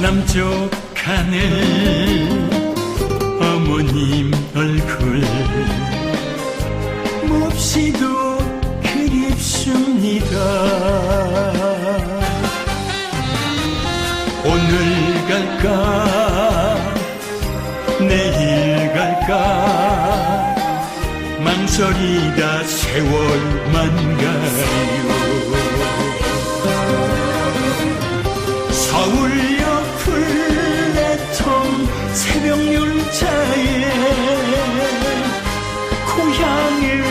남쪽 하늘 어머님 얼굴 몹시도 그립습니다. 오늘 갈까? 내일 갈까? 망설이다 세월만 가요 플랫폼 새벽 열차에 고향을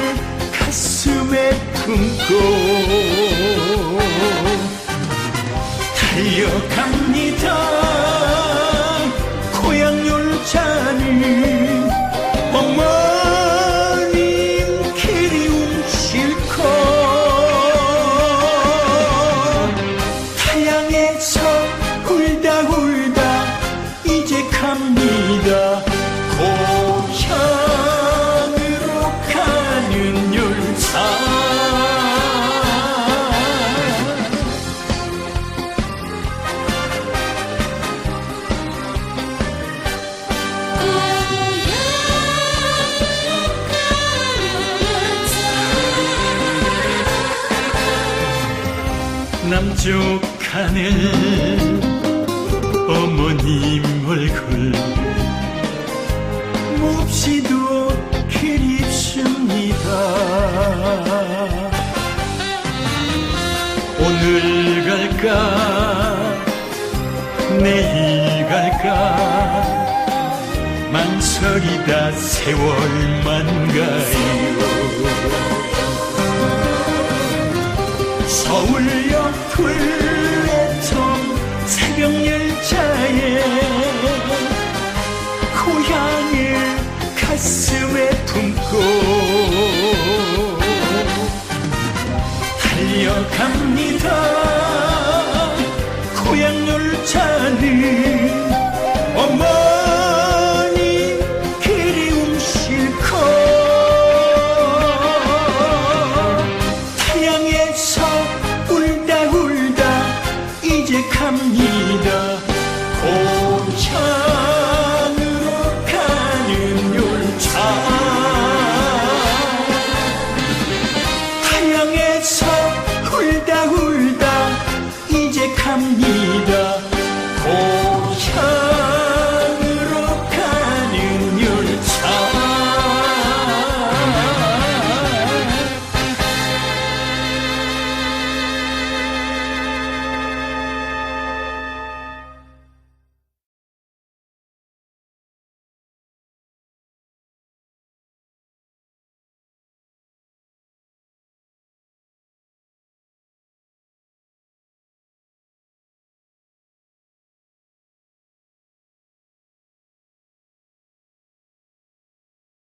가슴에 품고 달려갑니다 남쪽 하늘 어머님 얼굴 몹시도 그립습니다. 오늘 갈까? 내일 갈까? 망설이다 세월만 가요 서울역 플랫폼 새벽열차에 고향을 가슴에 품고